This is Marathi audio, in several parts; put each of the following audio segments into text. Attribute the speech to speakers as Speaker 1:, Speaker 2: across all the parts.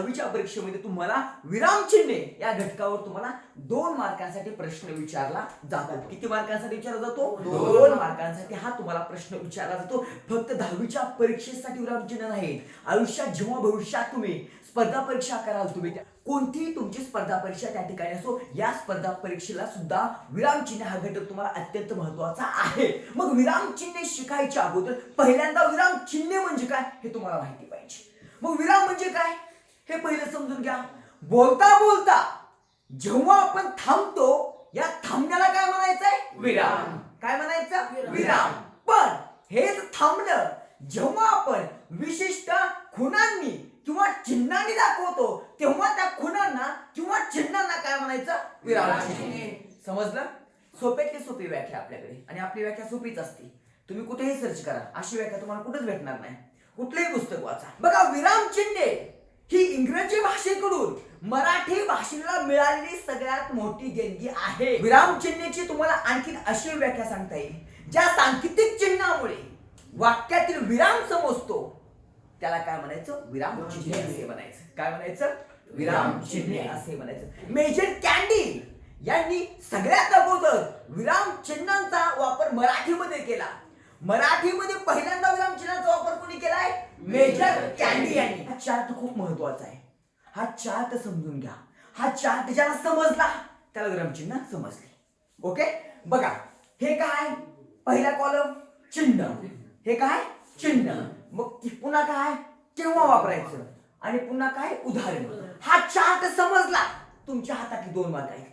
Speaker 1: दहावीच्या परीक्षेमध्ये तुम्हाला विरामचिन्हे या घटकावर तुम्हाला दोन मार्कांसाठी प्रश्न विचारला जातो किती मार्कांसाठी विचारला जातो? दोन. मार्कांसाठी हा तुम्हाला प्रश्न विचारला जातो. फक्त दहावीच्या परीक्षेसाठी विरामचिन्ह नाही आयुष्यात जेव्हा भविष्यात तुम्ही स्पर्धा परीक्षा कराल तुम्ही कोणतीही तुमची स्पर्धा परीक्षा त्या ठिकाणी असो या स्पर्धा परीक्षेला सुद्धा विरामचिन्ह हा घटक तुम्हाला अत्यंत महत्त्वाचा आहे. मग विरामचिन्हे शिकायच्या अगोदर पहिल्यांदा विरामचिन्हे म्हणजे काय हे तुम्हाला माहिती पाहिजे. मग विराम म्हणजे काय? हे पहिलं समजून घ्या. बोलता बोलता जेव्हा आपण थांबतो या थांबण्याला काय म्हणायचंय? विराम. काय म्हणायचं? विराम. पण हेच थांबणं जेव्हा आपण विशिष्ट खुणांनी किंवा चिन्हांनी दाखवतो तेव्हा त्या खुणांना किंवा चिन्हांना काय म्हणायचं? विराम. समजलं? सोप्यातली सोपी व्याख्या आपल्याकडे. आणि आपली व्याख्या सोपीच असते. तुम्ही कुठेही सर्च करा. अशी व्याख्या तुम्हाला कुठेच भेटणार नाही. कुठलंही पुस्तक वाचा. बघा विराम चिन्हे. ही इंग्रजी भाषेकडून मराठी भाषेला मिळालेली सगळ्यात मोठी देणगी आहे. विराम चिन्हेची तुम्हाला आणखीन अशी व्याख्या सांगता येईल. ज्या सांकेतिक चिन्हामुळे वाक्यातील विराम समजतो त्याला काय म्हणायचं? विराम चिन्ह असे म्हणायचं. काय म्हणायचं? विराम चिन्हे असे म्हणायचं. मेजर कॅन्डी यांनी सगळ्यात अगोदर विराम चिन्हांचा वापर मराठीमध्ये केला. मराठीमध्ये पहिल्यांदा विराम चिन्हाचा वापर कोणी केलाय? मेजर कॅन्डी यांनी. हा चार्ट खूप महत्त्वाचा आहे. हा चार्ट समजून घ्या. हा चार्ट ज्याला समजला त्याला विरामचिन्ह समजले. ओके बघा हे काय? पहिला कॉलम चिन्ह. हे काय? चिन्ह. मग पुन्हा काय? केव्हा वापरायचं? आणि पुन्हा काय? उदाहरण. हा चार्ट समजला. तुमच्या हातातली दोन मार्क आहेत.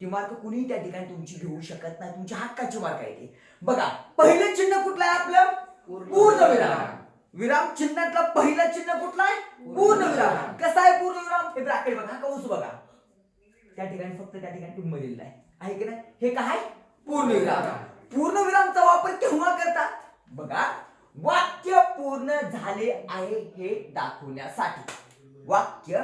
Speaker 1: ती मार्क कुणीही त्या ठिकाणी तुमची घेऊ शकत नाही. तुमच्या हक्काची मार्क आहे ती बघा पहिलं चिन्ह कुठलं आहे आपलं? पूर्ण विराम. विराम. चिन्हातलं पहिलं चिन्ह कुठलं आहे? पूर्ण विराम. कसं आहे पूर्ण विराम? हे ब्रॅकेट बघा कंस बघा. त्या ठिकाणी फक्त त्या ठिकाणी टिंब दिलेला आहे. आहे की नाही? हे काय? पूर्ण विराम. पूर्ण विरामचा वापर केव्हा करतात? बघा वाक्य पूर्ण झाले आहे हे दाखवण्यासाठी. वाक्य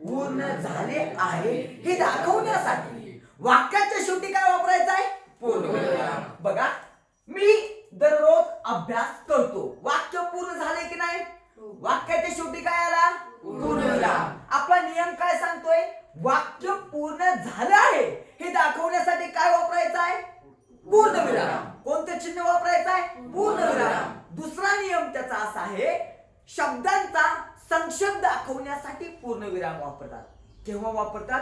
Speaker 1: पूर्ण झाले आहे हे दाखवण्यासाठी. वाक्याच्या शेवटी काय वापरायचं आहे? पूर्ण विराम. बघा मी दररोज अभ्यास करतो. वाक्य पूर्ण झाले की नाही? वाक्याच्या शेवटी काय आला? पूर्ण आपला नियम काय सांगतोय? वाक्य पूर्ण झालं आहे. हे दाखवण्यासाठी काय वापरायचं आहे? पूर्ण विराम. कोणतं चिन्ह वापरायचं आहे? पूर्ण विराम. दुसरा नियम त्याचा असा आहे शब्दांचा संक्षेप दाखवण्यासाठी पूर्ण विराम वापरतात. केव्हा वापरतात?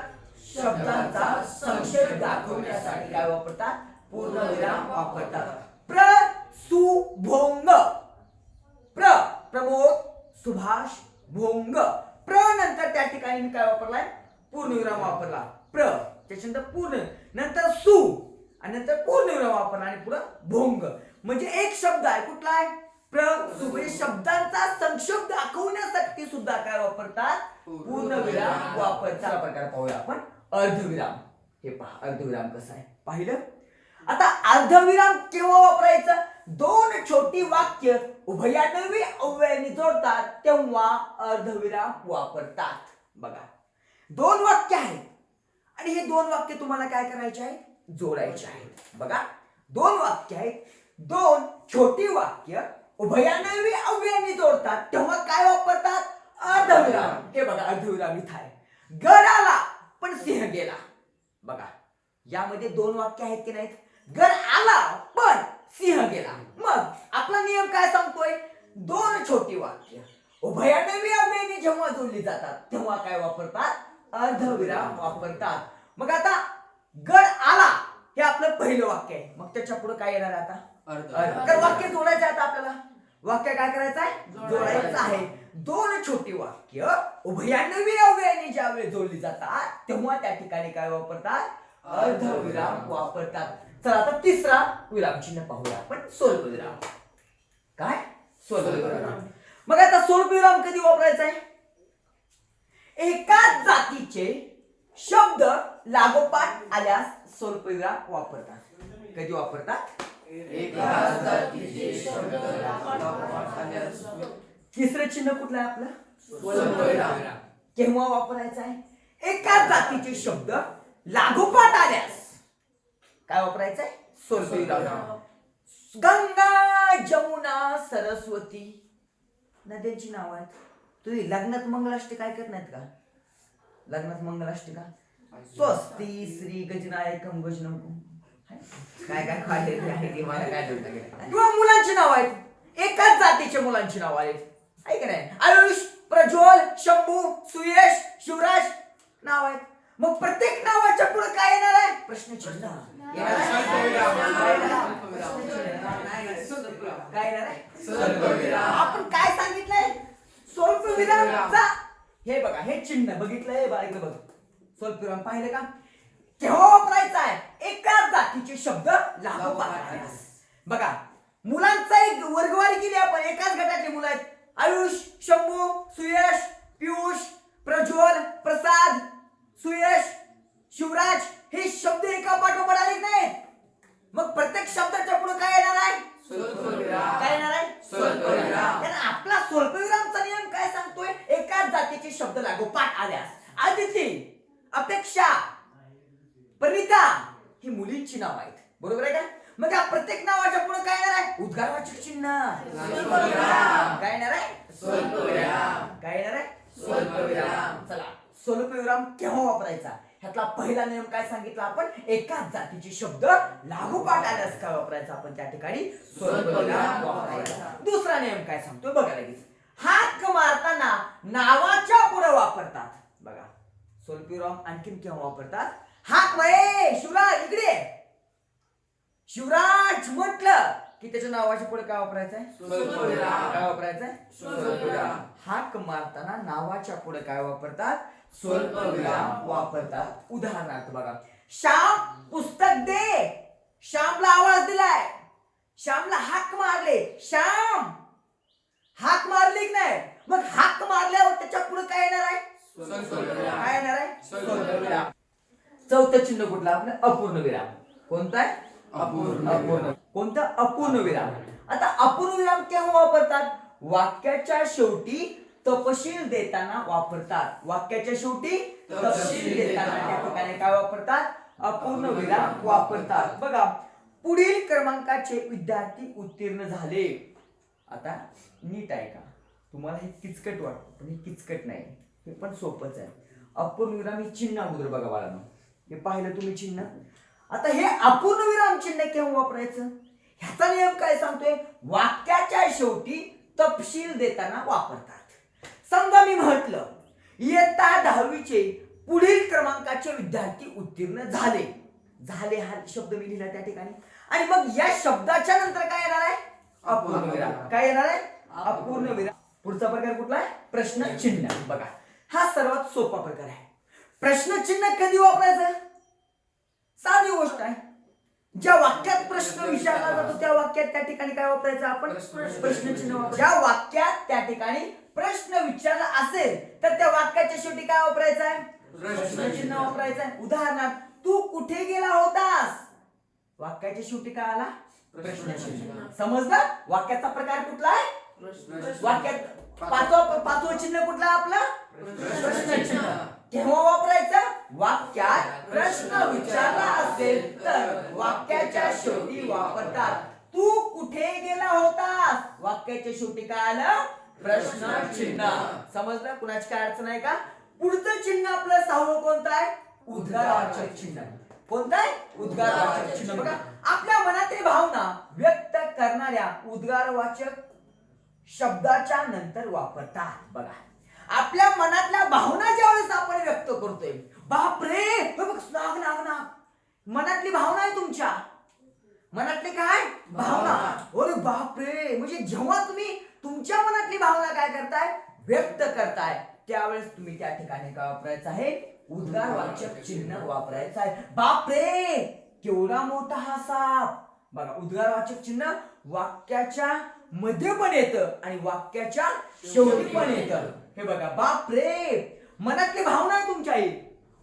Speaker 1: शब्दांचा संक्षेप दाखवण्यासाठी काय वापरतात? पूर्ण विराम वापरतात प्र सु भोंग प्र प्रमोद सुभाष भोंग प्र नंतर त्या ठिकाणी मी काय वापरलाय पूर्ण विराम वापरला प्र त्याच्यानंतर पूर्ण नंतर सु आणि नंतर पूर्ण विराम वापरला आणि पुढं भोंग म्हणजे एक शब्द आहे. कुठला आहे? प्र शब्दांचा संक्षेप दाखवण्यासाठी सुद्धा काय वापरतात? पूर्णविराम वापरचा प्रकार पाहूया आपण. अर्धविराम. हे पहा अर्धविराम कसं आहे? पाहिलं? आता अर्धविराम केव्हा वापरायचं? दोन छोटी वाक्य उभयान्वी अव्ययाने जोडतात तेव्हा अर्धविराम वापरतात. बघा. दोन वाक्य आहेत. आणि हे दोन वाक्य तुम्हाला काय करायचे आहेत? जोडायचे आहेत. बघा. दोन वाक्य आहेत. दोन छोटी वाक्य उभयानवी अव्ययाने जोडतात. तेव्हा काय वापरतात? अर्धविराम हे बघा अर्धविराम इथं आहे. गड आला पण सिंह गेला. बघा यामध्ये दोन वाक्य आहेत की नाहीत? गड आला पण सिंह गेला. मग आपला नियम काय सांगतोय? दोन छोटी वाक्य. उभयानवी अव्ययाने जेव्हा जोडली जातात तेव्हा काय वापरतात? अर्धविराम वापरतात. मग आता गड आला हे आपलं पहिलं वाक्य आहे. मग त्याच्या पुढे काय येणार आता?
Speaker 2: अर्ध.
Speaker 1: तर वाक्य जोडायचं आहे आता आपल्याला. वाक्य काय करायचं आहे जोडायचं आहे. दोन छोटी वाक्य उभयान्वी अव्ययाने ज्या वेळी जोडली जातात तेव्हा त्या ठिकाणी काय वापरतात? अर्धविराम वापरतात. चला आता तिसरा विराम चिन्ह पाहूया आपण. स्वल्प विराम काय? स्वल्प विराम मग आता स्वल्प विराम कधी वापरायचा आहे एकाच जातीचे शब्द लागोपाठ आल्यास स्वल्प विराम वापरतात. कधी वापरतात? तिसरं चिन्ह कुठलं आहे आपलं. केव्हा वापरायचं आहे? एकाच जातीचे शब्द लागोपाठ आल्यास. काय वापरायचं आहे? स्वल्पविराम गंगा जमुना सरस्वती. नद्यांची नाव आहेत. तुम्ही लग्नात मंगलाष्टक ऐकत नाहीत का? लग्नात मंगलाष्टिका? स्वस्ती श्री गजनायकम गजनम काय काय आहे ते मला काय. किंवा मुलांची नाव आहेत. एकाच जातीचे मुलांची नाव आहेत. आहे का नाही? आयुष प्रज्वल शंभू सुयश शिवराज नाव आहेत. मग प्रत्येक नावाच्या पुढे काय येणार आहे? प्रश्नचिन्ह. आहे? काय येणार आहे?
Speaker 2: स्वल्पविराम.
Speaker 1: आपण काय सांगितलंय? स्वल्पविराम जा हे बघा हे चिन्ह बघितलंय? बघा इकडे बघ. स्वल्पविराम पाहिलं का? केव्हा वापरायचा आहे? एकाच जातीचे शब्द लागू पाहण्यास बघा मुलांचा एक वर्गवारी केली आपण एकाच गटातली मुलं आहेत. आयुष शंभू सुयश पियुष प्रज्वल प्रसाद सुयश शिवराज हे शब्द एका पाठोपाठ आले नाही. मग प्रत्येक शब्दाच्या पुढे काय येणार आहे. काय येणार आहे? आपला स्वल्पविरामचा नियम काय सांगतोय? एकाच जातीचे शब्द लागोपाठ आल्यास आदिती अपेक्षा परिता ही मुलींची नाव आहेत. बरोबर आहे का? मग या प्रत्येक नावाच्या पुढे काय येणार आहे? उद्गारवाचक चिन्ह. काय येणार आहे. काय येणार आहे. चला स्वल्पविराम केव्हा वापरायचा? ह्यातला पहिला नियम काय सांगितला आपण? एकाच जातीचे शब्द लागोपाठ आल्यास काय वापरायचा आपण त्या ठिकाणी? स्वल्पविराम वापरायचा. दुसरा नियम काय सांगतोय? बघा लगेच. हाक मारताना नावाच्या पुढे वापरतात. बघा. स्वल्पविराम आणखीन केव्हा वापरतात? हाक वये शिवराज इकडे. शिवराज म्हटलं की त्याच्या नावाच्या पुढे काय वापरायचं आहे
Speaker 2: स्वल्पविराम.
Speaker 1: काय वापरायचं आहे
Speaker 2: स्वल्पविराम.
Speaker 1: हाक मारताना नावाच्या पुढे काय वापरतात
Speaker 2: स्वल्पविराम.
Speaker 1: वापरतात उदाहरणार्थ बघा श्याम पुस्तक दे श्यामला आवाज दिलाय श्यामला हाक मारले श्याम हाक मारली की नाही मग हाक मारल्यावर त्याच्या पुढे काय येणार आहे. काय येणार आहे. चौथं चिन्ह कुठलं? आपलं अपूर्ण विराम. कोणतं आहे?
Speaker 2: अपूर्ण
Speaker 1: अपूर्ण. कोणतं? अपूर्ण विराम. आता अपूर्ण विराम केव्हा वापरतात? वाक्याच्या शेवटी तपशील देताना वापरतात. वाक्याच्या शेवटी तपशील देताना त्या ठिकाणी काय वापरतात? अपूर्ण विराम वापरतात. बघा पुढील क्रमांकाचे विद्यार्थी उत्तीर्ण झाले. आता नीट आहे का? तुम्हाला हे किचकट वाटतं पण हे किचकट नाही. हे पण सोपंच आहे. अपूर्ण विराम हे चिन्ह अगोदर बघा बाळांनो. हे पाहिलं तुम्ही चिन्ह? आता हे अपूर्ण विराम चिन्ह केव्हा वापरायचं? ह्याचा नियम काय सांगतोय? वाक्याच्या शेवटी तपशील देताना वापरतात. समजा मी म्हटलं इयत्ता दहावीचे पुढील क्रमांकाचे विद्यार्थी उत्तीर्ण झाले. झाले हा शब्द मी लिहिला त्या ठिकाणी. आणि मग या शब्दाच्या नंतर काय येणार आहे? अपूर्ण विराम काय येणार आहे? अपूर्ण विराम पुढचा प्रकार कुठला आहे? प्रश्न चिन्ह. बघा हा सर्वात सोपा प्रकार आहे. प्रश्न चिन्ह कधी वापरायचं? साधी गोष्ट आहे ज्या वाक्यात प्रश्न विचारला जातो त्या वाक्यात त्या ठिकाणी काय वापरायचं आपण?
Speaker 2: प्रश्न-
Speaker 1: प्रश्नचिन्ह. ज्या वाक्यात त्या ठिकाणी प्रश्न विचारला असेल तर त्या वाक्याच्या शेवटी काय वापरायचं आहे प्रश्नचिन्ह वापरायचं आहे उदाहरणार्थ तू कुठे गेला होतास? वाक्याच्या शेवटी काय आला? प्रश्नचिन्ह. समजलं? वाक्याचा प्रकार कुठला आहे? वाक्यात पाचवा पाचवं चिन्ह कुठलं आपलं? प्रश्नचिन्ह. केव्हा वापरायचा? वाक्यात प्रश्न विचारला असेल तर वाक्याच्या शेवटी वापरतात. तू कुठे गेला होतास? वाक्याच्या शेवटी काय आलं? प्रश्न चिन्ह. समजलं? कुणाची काय अडचण आहे का? पुढचं चिन्ह आपलं सहावं कोणतं आहे? उद्गारवाचक चिन्ह. कोणतं आहे? उद्गारवाचक चिन्ह. बघा आपल्या मनातील भावना व्यक्त करणाऱ्या उद्गारवाचक शब्दाच्या नंतर वापरतात. बघा. आपल्या मनातल्या भावना ज्यावेळेस आपण व्यक्त करतोय बापरे बघ नाग नाग नाग. मनातली भावना आहे तुमच्या. मनातली काय? भावना. अरे बापरे म्हणजे जेव्हा तुम्ही तुमच्या मनातली भावना काय करताय? व्यक्त करताय. त्यावेळेस तुम्ही त्या ठिकाणी काय वापरायचं आहे? उद्गारवाचक चिन्ह वापरायचं आहे. बापरे केवढा मोठा हा साप. बघा उद्गारवाचक चिन्ह वाक्याच्या मध्ये पण येतं आणि वाक्याच्या शेवटी पण येतं. हे बघा बापरे! मनातली भावना आहे तुमच्या आई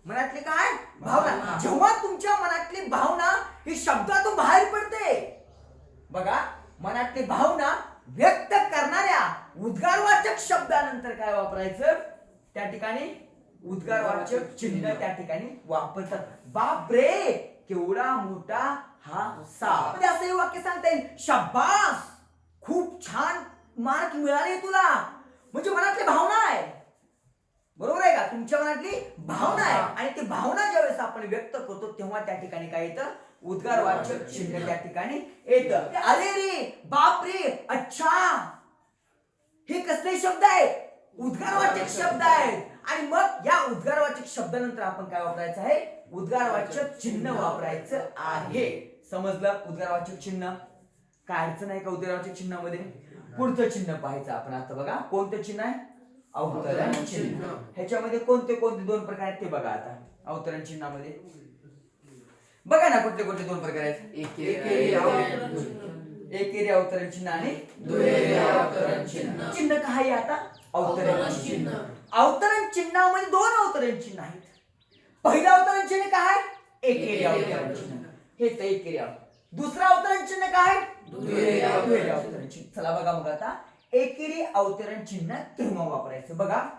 Speaker 1: मनातली काय? भावना. जेव्हा तुमच्या मनातली भावना ही शब्दातून बाहेर पडते बघा मनातली भावना व्यक्त करणाऱ्या उद्गारवाचक शब्दानंतर काय वापरायचं? त्या ठिकाणी उद्गारवाचक चिन्ह त्या ठिकाणी वापरतात. बापरे! केवढा मोठा हा साप. म्हणजे असं हे वाक्य सांगता येईल. शब्बास! खूप छान मार्क मिळाले तुला. म्हणजे मनातली भावना आहे. बरोबर आहे का? तुमच्या मनातली भावना आहे. आणि ती भावना ज्यावेळेस आपण व्यक्त करतो तेव्हा त्या ठिकाणी काय येतं? उद्गारवाचक चिन्ह त्या ठिकाणी येतं. अरे रे बाप रे अच्छा. हे कसले शब्द आहेत? उद्गारवाचक शब्द आहेत. आणि मग या उद्गारवाचक शब्दानंतर आपण काय वापरायचं आहे? उद्गारवाचक चिन्ह वापरायचं आहे. समजलं? उद्गारवाचक चिन्ह? काय अडचण आहे का उद्गारवाचक चिन्हामध्ये? पुढचं चिन्ह पाहायचं आपण आता बघा. कोणतं चिन्ह आहे? अवतरण चिन्ह. ह्याच्यामध्ये कोणते कोणते दोन प्रकार आहेत ते बघा आता. अवतरण चिन्हामध्ये. बघा ना कुठले कुठले दोन प्रकार आहेत.
Speaker 2: एकेरी अवतरण चिन्ह.
Speaker 1: आणि
Speaker 2: चिन्ह.
Speaker 1: चिन्ह काय आहे आता? अवतरण चिन्ह. अवतरण चिन्हामध्ये दोन अवतरण चिन्ह आहेत. पहिलं अवतरण चिन्ह काय? एकेरी अवतरण चिन्ह. हे तर एकेरी दुसरं अवतरण चिन्ह काय?
Speaker 2: दुहेरी अवतरण
Speaker 1: दुहेरी अवतरण चिन्ह. चला बघा मग आता. एकेरी अवतरण चिन्ह केव्हा वापरायचं. बघा.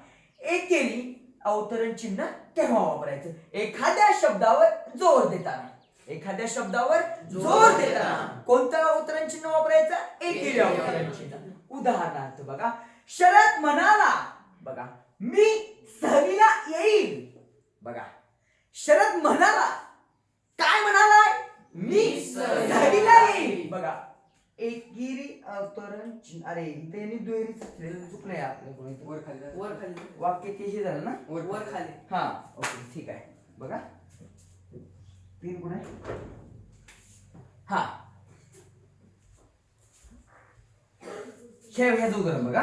Speaker 1: एकेरी अवतरण चिन्ह केव्हा वापरायचं. एखाद्या शब्दावर जोर देताना. एखाद्या शब्दावर जोर देताना कोणतं अवतरण चिन्ह वापरायचं? एकेरी अवतरण चिन्ह. उदाहरणार्थ बघा. शरद म्हणाला. बघा. मी सहलीला येईल. बघा. शरद म्हणाला. काय म्हणालाय? मी सहलीला येईल. बघा. एकेरी अवतरण चिन्ह अरे त्यांनी दुहेरी चुकलंय आपल्याकडून इथं.
Speaker 2: वर खाली
Speaker 3: वर खाली
Speaker 1: वाक्य केशी झालं ना
Speaker 2: वर
Speaker 3: वर खाली
Speaker 1: हा ओके ठीक आहे. बघा. तीन कुठे आहे? हा हे ह्याचं उदाहरण बघा.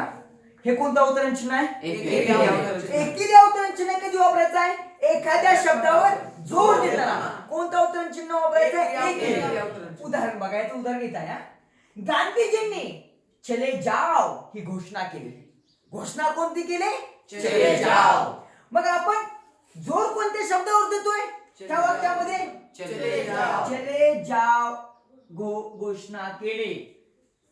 Speaker 1: हे कोणतं अवतरण चिन्ह आहे?
Speaker 2: एकेरी अवतरण चिन्ह.
Speaker 1: एकेरी अवतरण चिन्ह कधी वापरायचं आहे? एखाद्या शब्दावर जोर देताना. कोणतं अवतरण चिन्ह वापरायचं आहे. उदाहरण बघायचं उदाहरण घेत आहे हा. गांधीजींनी चले जाओ ही घोषणा केली. घोषणा कोणती केली?
Speaker 2: चले जाओ.
Speaker 1: मग आपण जोर कोणत्या शब्दावर देतोय? त्या वाक्यामध्ये?
Speaker 2: चले जाओ.
Speaker 1: जाओ. घो घोषणा केली.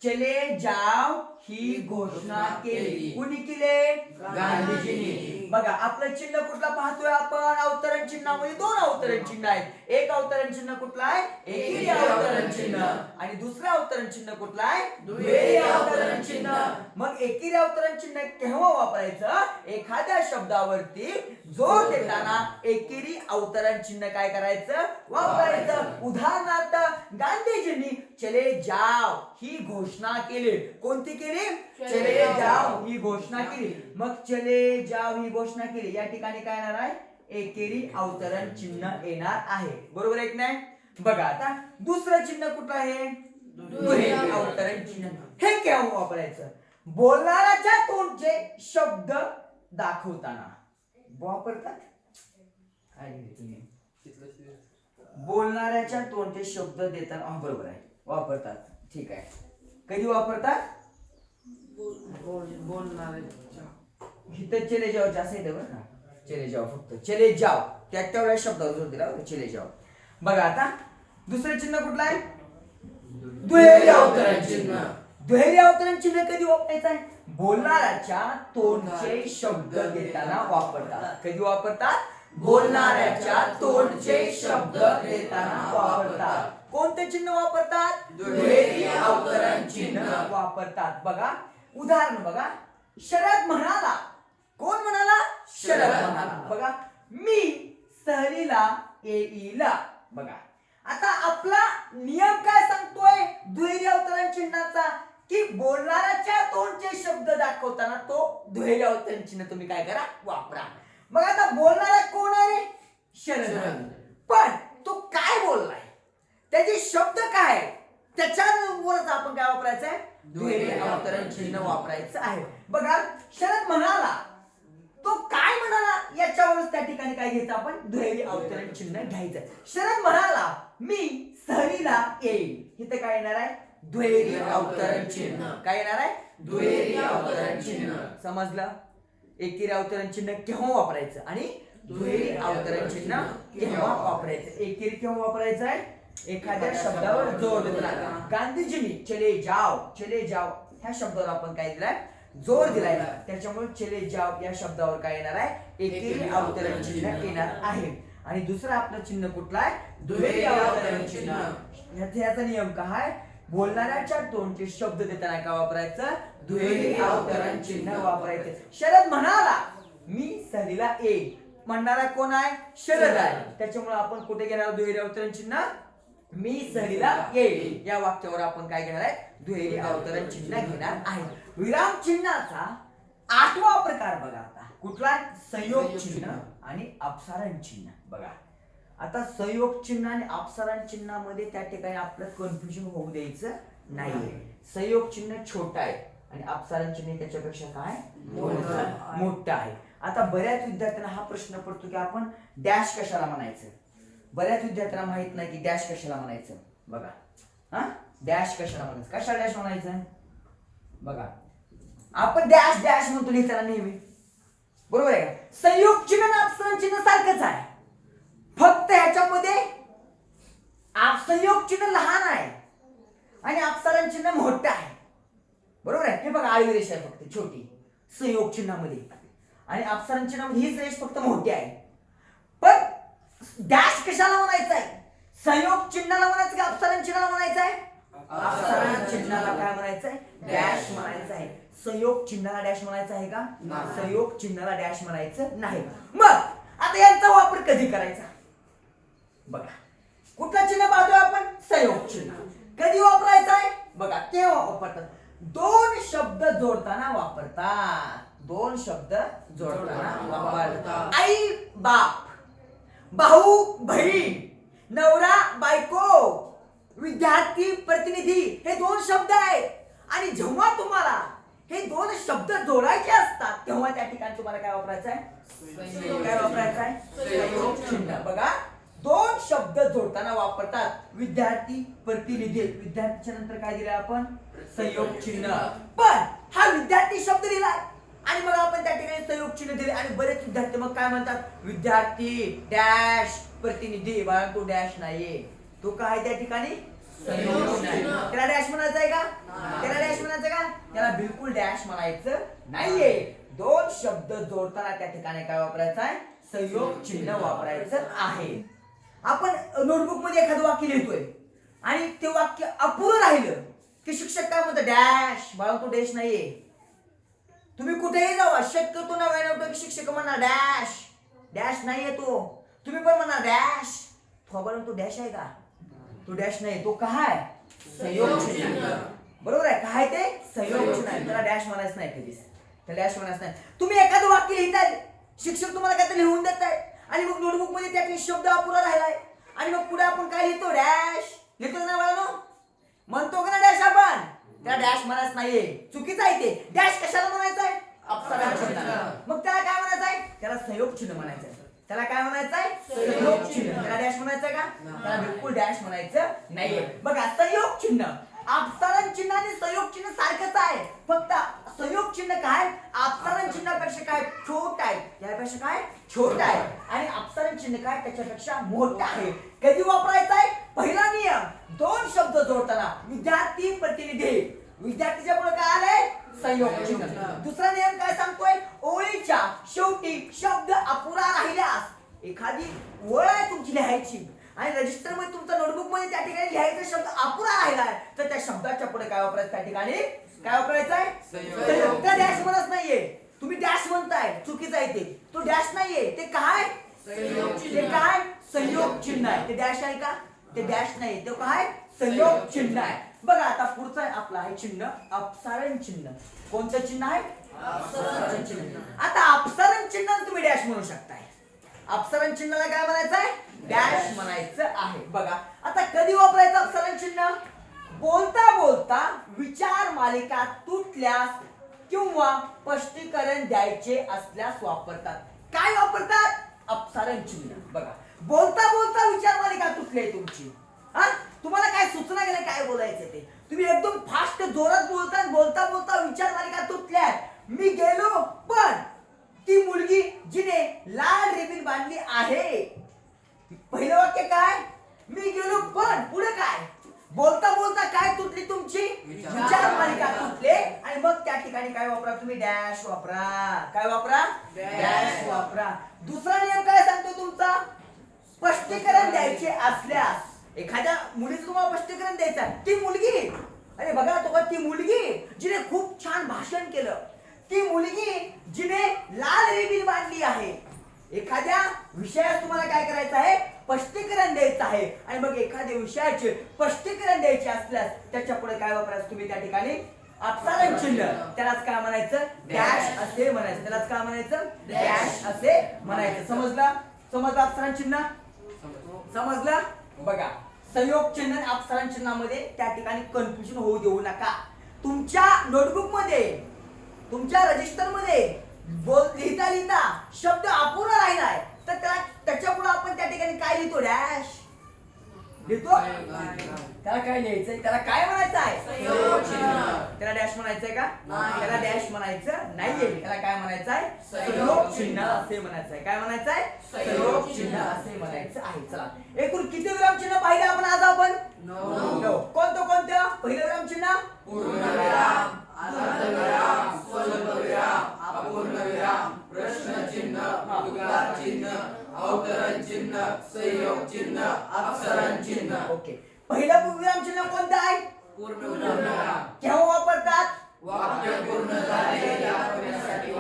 Speaker 1: चले जाओ ही घोषणा केली. कुणी केले?
Speaker 2: गांधीजींनी.
Speaker 1: बघा आपलं चिन्ह कुठला पाहतोय आपण? अवतरण चिन्हामध्ये दोन अवतरण चिन्ह आहेत. एक अवतरण चिन्ह कुठला आहे? एकेरी अवतरण चिन्ह. आणि दुसरं अवतरण चिन्ह कुठलं आहे? दुहेरी अवतरण चिन्ह. मग एकेरी अवतरण चिन्ह केव्हा वापरायचं? एखाद्या शब्दावरती जोर देताना एकेरी अवतरण चिन्ह काय करायचं? वापरायचं. उदाहरणार्थ गांधीजींनी चले जाव ही घोषणा केली. कोणती केली? चले जाव ही घोषणा केली. मग चले जाव ही घोषणा केली. या ठिकाणी काय येणार आहे? एकेरी अवतरण चिन्ह येणार आहे. बरोबर आहे की नाही? बघा आता दुसरं चिन्ह कुठलं आहे? दुहेरी अवतरण चिन्ह. हे केव्हा वापरायचं? बोलणाऱ्याच्या तोंडचे शब्द दाखवताना. वापरतात? काय तुम्ही? बोलणाऱ्याच्या तोंडचे शब्द देताना. बरोबर आहे. वापरतात. ठीक आहे. कधी वापरतात? इथं चले जाव जास्त येतं बरं का. चले जाव फक्त. चले जाव त्या तेवढ्या शब्दावर जोर दिला चले जाव बघा आता. दुसरं चिन्ह कुठलं आहे? दुहेरी अवतरण चिन्ह. दुहेरी अवतरण चिन्ह कधी वापरायचं आहे? बोलणाऱ्याच्या तोंडचे शब्द देताना वापरतात. कधी वापरतात? बोलणाऱ्याच्या तोंडचे शब्द देताना वापरतात. कोणते चिन्ह वापरतात?
Speaker 2: दुहेरी अवतरण चिन्ह.
Speaker 1: वापरतात. बघा उदाहरण बघा. शरद म्हणाला. कोण म्हणाला? शरद म्हणाला. बघा मी सहलीला येईल. बघा आता आपला नियम काय सांगतोय? दुहेरी अवतरण चिन्हाचा. की बोलणाऱ्याच्या तोंडचे शब्द दाखवताना तो दुहेरी अवतरण चिन्ह तुम्ही काय करा? वापरा. मग आता बोलणारा कोण आहे? शरद. पण तो काय बोललाय? त्याचे शब्द काय? त्याच्यावरच आपण काय वापरायचं आहे दुहेरी अवतरण चिन्ह वापरायचं आहे. बघा शरद म्हणाला तो काय म्हणाला? याच्यावरच त्या ठिकाणी काय घ्यायचं आपण? दुहेरी अवतरण चिन्ह घ्यायचं शरद म्हणाला मी सहलीला येईल इथे काय येणार आहे? दुहेरी अवतरण चिन्ह. काय येणार आहे?
Speaker 2: दुहेरी अवतरण चिन्ह.
Speaker 1: समजलं? एकेरी अवतरण चिन्ह केव्हा वापरायचं? आणि दुहेरी अवतरण चिन्ह केव्हा वापरायचं? एकेरी केव्हा वापरायचं आहे? एखाद्या शब्दावर जोर देताना गांधीजींनी चले जाव चले जाव ह्या शब्दावर आपण काय दिलाय? जोर दिलाय. त्याच्यामुळे चले जाव या शब्दावर काय येणार आहे? एकेरी अवतरण चिन्ह येणार आहे. आणि दुसरं आपलं चिन्ह कुठलं आहे? दुहेरी अवतरण चिन्ह. याचा याचा नियम काय बोलणाऱ्याच्या तोंडचे शब्द देताना काय वापरायचं?
Speaker 2: दुहेरी अवतरण चिन्ह
Speaker 1: वापरायचं. शरद म्हणाला मी सहलीला येईल म्हणणारा कोण आहे? शरद आहे. त्याच्यामुळे आपण कुठे घेणार दुहेरी अवतरण चिन्ह? मी सहलीला येईल या वाक्यावर आपण काय घेणार आहे? दुहेरी अवतरण चिन्ह घेणार आहे. विराम चिन्हाचा आठवा प्रकार बघा आता. कुठला? संयोग चिन्ह आणि अपसारण चिन्ह. बघा. आता संयोग चिन्ह आणि अपसारण चिन्हामध्ये त्या ठिकाणी आपलं कन्फ्युजन होऊ द्यायचं नाहीये. संयोग चिन्ह छोटा आहे आणि अपसारण चिन्ह त्याच्यापेक्षा काय?
Speaker 2: मोठं.
Speaker 1: मोठं आहे. आता बऱ्याच विद्यार्थ्यांना हा प्रश्न पडतो की आपण डॅश कशाला म्हणायचं? बऱ्याच विद्यार्थ्यांना माहीत नाही की डॅश कशाला म्हणायचं? बघा. हा? डॅश कशाला म्हणायचं? कशाला डॅश म्हणायचं? बघा. आपण डॅश डॅश म्हणतो लिहिताना नेहमी. बरोबर आहे का? संयोग चिन्ह आणि चिन्ह सारखंच आहे. फक्त ह्याच्यामध्ये आप- संयोग चिन्ह लहान आहे. आणि अपसरण चिन्ह मोठं आहे. बरोबर आहे? हे बघा आळवी रेष आहे फक्त छोटी. संयोग चिन्हामध्ये. आणि अपसरण चिन्हामध्ये हीच रेष फक्त मोठी आहे. डॅश कशाला म्हणायचं आहे? संयोग चिन्हाला म्हणायचं की? अपसरण चिन्हाला म्हणायचं आहे? अपसरण चिन्हाला काय म्हणायचं आहे? डॅश म्हणायचं आहे. संयोग चिन्हाला डॅश म्हणायचं आहे का. संयोग चिन्हाला डॅश म्हणायचं नाही. मग आता यांचा वापर कधी करायचा? बघा. कुठलं चिन्ह पाहतोय आपण? संयोग चिन्ह. कधी वापरायचं आहे? बघा केव्हा वापरतात? दोन शब्द जोडताना वापरतात. दोन शब्द जोडताना वापरतात. आई बाप. भाऊ बहीण नवरा बायको विद्यार्थी प्रतिनिधी हे दोन शब्द आहेत. आणि जेव्हा तुम्हाला हे दोन शब्द जोडायचे असतात तेव्हा त्या ठिकाणी तुम्हाला काय वापरायचं आहे काय वापरायचं आहे संयोग चिन्ह. बघा दोन शब्द जोडताना वापरतात. विद्यार्थी प्रतिनिधी. विद्यार्थीच्या नंतर काय दिलं आपण? संयोग चिन्ह. पण हा विद्यार्थी शब्द दिलाय. आणि मग आपण त्या ठिकाणी संयोग चिन्ह दिले आणि बरेच विद्यार्थी मग काय म्हणतात? विद्यार्थी डॅश प्रतिनिधी बाळा तो डॅश नाहीये. तो काय त्या ठिकाणी? त्याला डॅश म्हणायचं आहे का? त्याला डॅश म्हणायचं का? त्याला बिलकुल डॅश म्हणायचं नाहीये. दोन शब्द जोडताना त्या ठिकाणी काय वापरायचं आहे? संयोग चिन्ह वापरायचं आहे. आपण नोटबुकमध्ये एखादं वाक्य लिहितोय आणि ते वाक्य अपुरं राहिलं की शिक्षक काय म्हणतात? डॅश बाळा तो डॅश नाहीये. तुम्ही कुठेही जावा शक्यतो नव्याने होतं की शिक्षक म्हणणार डॅश डॅश नाहीये तो. तुम्ही पण म्हणणार डॅश थोबा तो डॅश आहे का? तो डॅश नाही तो काय संयोग बरोबर आहे काय ते? संयोग आहे. त्याला डॅश म्हणायचं नाही कधीच. त्याला डॅश म्हणायचं नाही. तुम्ही एखादं वाक्य लिहिताय शिक्षक तुम्हाला काहीतरी लिहून देत आहे आणि मग नोटबुकमध्ये त्यातले शब्द अपुरा राहिलाय आणि मग पुढे आपण काय लिहितो? डॅश लिहितो ना म्हणतो का ना डॅश आपण? त्याला डॅश म्हणायचं नाहीये. चुकीचं आहे ते. डॅश कशाला म्हणायचं आहे अपसरण चिन्ह मग त्याला काय म्हणायचं आहे त्याला संयोग चिन्ह म्हणायचं आहे त्याला काय म्हणायचं आहे संयोग चिन्ह. त्याला डॅश म्हणायचं आहे का त्याला बिलकुल डॅश म्हणायचं नाहीये. बघा संयोग चिन्ह. अपसरण चिन्ह आणि संयोग चिन्ह सारखंच आहे. फक्त संयोग चिन्ह काय? अपसरण चिन्हापेक्षा काय छोट आहे? यापेक्षा काय छोट आहे. आणि अपसरण चिन्ह काय? त्याच्यापेक्षा मोठं आहे. कधी वापरायचं आहे पहिला नियम. दोन शब्द जोडताना विद्यार्थी प्रतिनिधी. विद्यार्थीच्या पुढे काय आलंय? संयोग. चिन्ह दुसरा नियम काय सांगतोय? ओळीच्या शेवटी शब्द अपुरा राहिल्यास एखादी ओळ आहे तुमची लिहायची आणि रजिस्टरमध्ये तुमचा नोटबुकमध्ये त्या ठिकाणी लिहायचा शब्द अपुरा राहिलाय तर त्या शब्दाच्या पुढे काय वापरायचं त्या ठिकाणी? काय वापरायचं आहे. त्या डॅश म्हणत नाहीये. तुम्ही डॅश म्हणताय चुकीचं आहे ते. तो डॅश नाहीये ते काय? ते. काय? संयोग चिन्ह आहे. ते डॅश आहे का? ते डॅश नाही ते काय? संयोग चिन्ह. आहे. बघा आता पुढचं आपलं आहे चिन्ह. अपसारण चिन्ह. कोणतं चिन्ह आहे? अपसारण चिन्ह. आता अपसारण चिन्ह तुम्ही डॅश म्हणू शकताय. अपसरण चिन्हाला काय म्हणायचं आहे? डॅश म्हणायचं आहे. बघा आता कधी वापरायचं अपसरण चिन्ह? बोलता बोलता विचार मालिका तुटल्यास किंवा स्पष्टीकरण द्यायचे असल्यास वापरतात. काय वापरतात? अपसारण चिन्ह. बघा बोलता बोलता विचार मालिका तुटली तुमची? हा? तुम्हाला काय सूचना गेल्या काय बोलायचं ते? तुम्ही एकदम फास्ट जोरात बोलता बोलता बोलता विचार मालिका तुटल्या मी गेलो पण ती मुलगी जिने लाल रिबीन बांधली आहे. पहिलं वाक्य काय? मी गेलो पण पुढे काय? बोलता बोलता काय तुटली तुमची?
Speaker 2: विचार
Speaker 1: मालिका. तुटले? आणि मग त्या ठिकाणी काय वापरा तुम्ही? डॅश वापरा. काय वापरा. डॅश वापरा. दुसरा नियम काय सांगतो तुमचा? स्पष्टीकरण द्यायचे असल्यास एखाद्या मुलीचं तुम्हाला स्पष्टीकरण द्यायचं आहे. ती मुलगी अरे बघा तो ती मुलगी जिने खूप छान भाषण केलं. ती मुलगी जिने लाल रेबीन बांधली आहे. एखाद्या विषयात तुम्हाला काय करायचं आहे? स्पष्टीकरण द्यायचं आहे. आणि मग एखाद्या विषयाचे स्पष्टीकरण द्यायचे असल्यास त्याच्या पुढे काय वापरायचं तुम्ही त्या ठिकाणी? अपसारण चिन्ह. त्यालाच काय म्हणायचं? डॅश असे म्हणायचं. त्यालाच काय म्हणायचं? डॅश असे म्हणायचं. समजलं? समजलं अपसारण चिन्ह? समजलं? बघा संयोग चिन्ह आणि चिन्हामध्ये त्या ठिकाणी कन्फ्युजन होऊ देऊ नका. तुमच्या नोटबुकमध्ये तुमच्या रजिस्टरमध्ये बोल लिहिता लिहिता शब्द अपूर्ण राहिलाय. तर त्याला त्याच्या पुढे आपण त्या ठिकाणी काय लिहितो? डॅश लिहितो त्याला काय लिहायचंय त्याला काय म्हणायचं आहे
Speaker 2: चिन्ह.
Speaker 1: त्याला डॅश म्हणायचंय का. त्याला डॅश म्हणायचं नाहीये. त्याला काय म्हणायचं आहे
Speaker 2: संयोग
Speaker 1: संयोग चिन्ह.
Speaker 2: चिन्ह.
Speaker 1: असे म्हणायचं आहे काय म्हणायचं आहे
Speaker 2: संयोग
Speaker 1: संयोग
Speaker 2: चिन्ह.
Speaker 1: चिन्ह असे म्हणायचं आहे. चला. एकूण किती विराम चिन्ह पाहिले आपण आज आपण. कोणतं कोणतं? पहिलं विराम चिन्ह?
Speaker 2: पूर्णविराम अर्धविराम स्वल्पविराम अपूर्णविराम प्रश्नचिन्ह उद्गार चिन्ह. अवतरण चिन्ह संयोग चिन्ह अपसरण चिन्ह.
Speaker 1: ओके. पहिलं विराम चिन्ह कोणतं आहे?
Speaker 2: पूर्णविराम
Speaker 1: केव्हा वापरतात?
Speaker 2: वाक्य पूर्ण झाले या.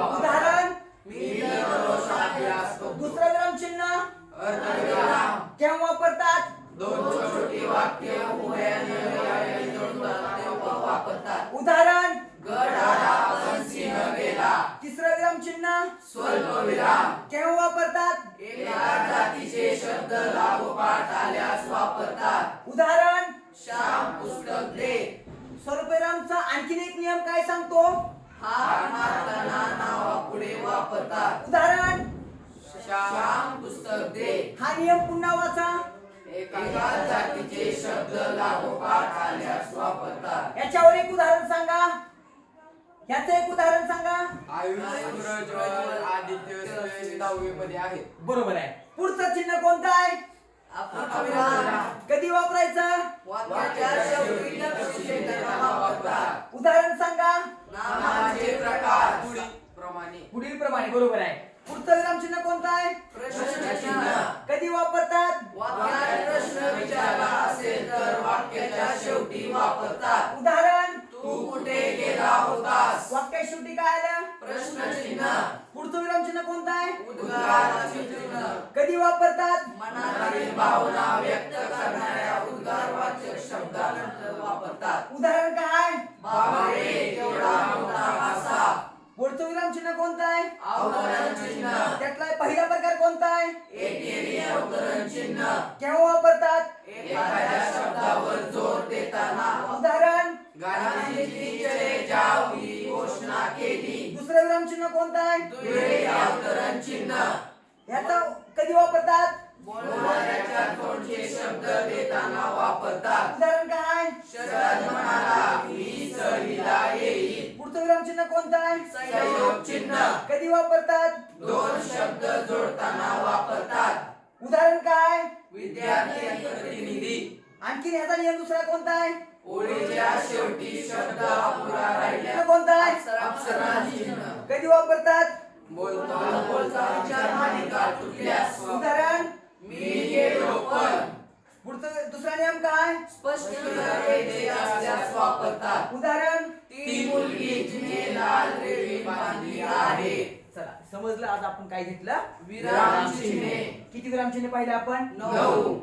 Speaker 1: उदाहरण?
Speaker 2: मी दररोज अभ्यास करतो
Speaker 1: दुसरं विराम चिन्ह?
Speaker 2: अर्धविराम
Speaker 1: केव्हा वापरतात?
Speaker 2: दोन छोटी वाक्य जोडतात तेव्हा वापरतात.
Speaker 1: उदाहरण?
Speaker 2: गड आला
Speaker 1: चिन्ह
Speaker 2: स्वल्पविराम
Speaker 1: केव्हा वापरतात?
Speaker 2: एका जातीचे शब्द लागोपाठ आल्यास वापरतात.
Speaker 1: उदाहरण
Speaker 2: श्याम पुस्तक दे.
Speaker 1: स्वल्पविरामचा आणखीन एक नियम काय सांगतो?
Speaker 2: हात मारताना नावापुढे वापरतात.
Speaker 1: उदाहरण
Speaker 2: श्याम पुस्तक दे.
Speaker 1: हा नियम पुन्हा वाचा.
Speaker 2: एका जातीचे शब्द लागोपाठ आल्यास वापरतात.
Speaker 1: याच्यावर एक उदाहरण सांगा. याचं एक उदाहरण सांगा.
Speaker 4: आयुष प्रज्वल आदित्य दहावी मध्ये आहेत.
Speaker 1: बरोबर आहे. पुढचं चिन्ह कोणतं आहे? कधी वापरायचं?
Speaker 2: वाक्याच्या शेवटी लक्ष देताना वापरतात.
Speaker 1: उदाहरण सांगा.
Speaker 2: नामाचे प्रकार.
Speaker 4: पुढील प्रमाणे
Speaker 1: पुढील प्रमाणे बरोबर आहे. पुढचं विराम चिन्ह कोणतं आहे?
Speaker 2: प्रश्नचिन्ह.
Speaker 1: कधी वापरतात?
Speaker 2: वाक्यात प्रश्न विचारला असेल तर वाक्याच्या शेवटी वापरतात.
Speaker 1: उदाहरण
Speaker 2: तू कुठे गेला होतास?
Speaker 1: वाक्य शेवटी काय आलं?
Speaker 2: प्रश्नचिन्ह.
Speaker 1: पुढचं विराम चिन्ह कोणतं आहे?
Speaker 2: उद्गाराचे चिन्ह
Speaker 1: कधी वापरतात?
Speaker 2: मनातील भावना व्यक्त करणाऱ्या उद्गारवाचक शब्दानंतर वापरतात.
Speaker 1: उदाहरण काय?
Speaker 2: बापरे केवढा मोठा मासा
Speaker 1: पुढचं विराम चिन्ह कोणतं आहे?
Speaker 2: अवतरण चिन्ह
Speaker 1: त्यातला पहिला प्रकार कोणता आहे?
Speaker 2: एकेरी अवतरण चिन्ह
Speaker 1: केव्हा वापरतात?
Speaker 2: एखाद्या
Speaker 1: आहे
Speaker 2: दुहेरी अवतरण चिन्ह
Speaker 1: याचा कधी वापरतात?
Speaker 2: बोलणाऱ्याच्या तोंडचे शब्द देताना वापरतात.
Speaker 1: उदाहरण काय?
Speaker 2: शरद म्हणाला मी सहलीला येईल.
Speaker 1: पुढचं विराम चिन्ह कोणतं आहे?
Speaker 2: संयोग चिन्ह
Speaker 1: कधी वापरतात?
Speaker 2: दोन शब्द जोडताना वापरतात.
Speaker 1: उदाहरण काय?
Speaker 2: विद्यार्थी प्रतिनिधी.
Speaker 1: आणखीन याचा नियम दुसरा कोणता आहे?
Speaker 2: ओळीच्या शेवटी शब्द अपुरा
Speaker 1: कोणता आहे?
Speaker 2: चिन्ह.
Speaker 1: कधी वापरतात?
Speaker 2: बोलता बोलता विचार तुटल्यास
Speaker 1: उदाहरण
Speaker 2: मी गेलो पण
Speaker 1: पुढचं दुसरा नियम काय?
Speaker 2: स्पष्ट असल्यास वापरतात
Speaker 1: उदाहरण
Speaker 2: ती मुलगी जिने लाल रेडी बांधली आहे.
Speaker 1: चला समजलं आज आपण काय घेतलं?
Speaker 2: विराम चिन्हे
Speaker 1: किती विराम चिन्ह पाहिले आपण?
Speaker 2: नऊ.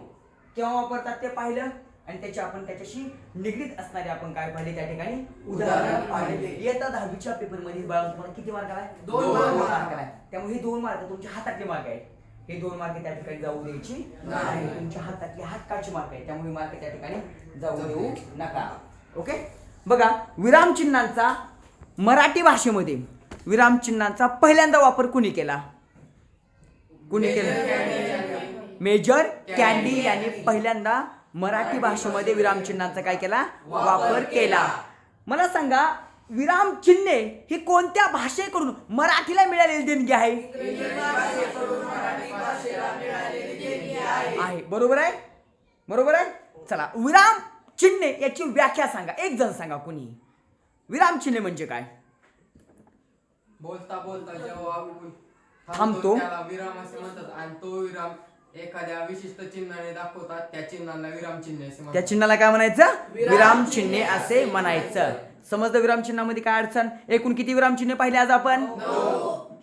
Speaker 1: केव्हा वापरतात ते पाहिलं? आणि त्याची आपण त्याच्याशी निगडीत असणारे आपण काय पाहिले त्या ठिकाणी?
Speaker 2: उदाहरण
Speaker 1: पाहिले. येत्या दहावीच्या पेपरमध्ये बाळा तुम्हाला किती मार्क आलाय?
Speaker 2: दोन मार्क.
Speaker 1: आलाय. त्यामुळे हे दोन मार्क तुमच्या हातातले मार्क आहेत. हे दोन मार्क त्या ठिकाणी जाऊ द्यायची
Speaker 2: नाही.
Speaker 1: तुमच्या हातातले हातकाचे मार्क आहेत त्यामुळे मार्क त्या ठिकाणी जाऊ देऊ नका. ओके बघा विराम चिन्हांचा मराठी भाषेमध्ये विराम चिन्हांचा पहिल्यांदा वापर कुणी केला? कुणी केला? मेजर कॅन्डी यांनी. पहिल्यांदा मराठी भाषेमध्ये विराम चिन्हांचा काय केला? वापर केला. मला सांगा विराम चिन्हे ही कोणत्या भाषेकडून मराठीला मिळालेली देणगी आहे? आहे. बरोबर आहे? बरोबर आहे? चला विराम चिन्हे याची व्याख्या सांगा. एक जण सांगा कुणी? विराम चिन्हे म्हणजे काय?
Speaker 4: बोलता बोलता जेव्हा
Speaker 1: थांबतो.
Speaker 4: विराम असे म्हणतात आणि तो विराम एखाद्या विशिष्ट चिन्हाने दाखवतात त्या चिन्हाला विराम चिन्ह असे
Speaker 1: त्या
Speaker 4: म्हणतात
Speaker 1: चिन्हाला काय म्हणायचं?
Speaker 2: विराम
Speaker 1: विराम
Speaker 2: चिन्हे
Speaker 1: चिन्हे
Speaker 2: असे
Speaker 1: म्हणायचं. समजलं विराम चिन्हामध्ये काय अडचण? एकूण किती विराम चिन्हे पाहिले आज आपण?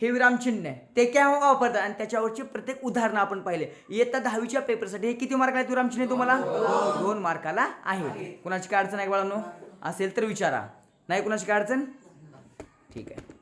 Speaker 1: हे विराम चिन्ह. आहे. ते केव्हा वापरतात. आणि त्याच्यावरची प्रत्येक उदाहरणं आपण पाहिले. इयत्ता दहावीच्या पेपरसाठी हे किती मार्क आहेत विराम चिन्हे तुम्हाला? दोन. मार्काला आहे. कुणाची काय अडचण आहे बाळांनो? असेल तर विचारा. नाही कुणाची काय अडचण? ठीक आहे.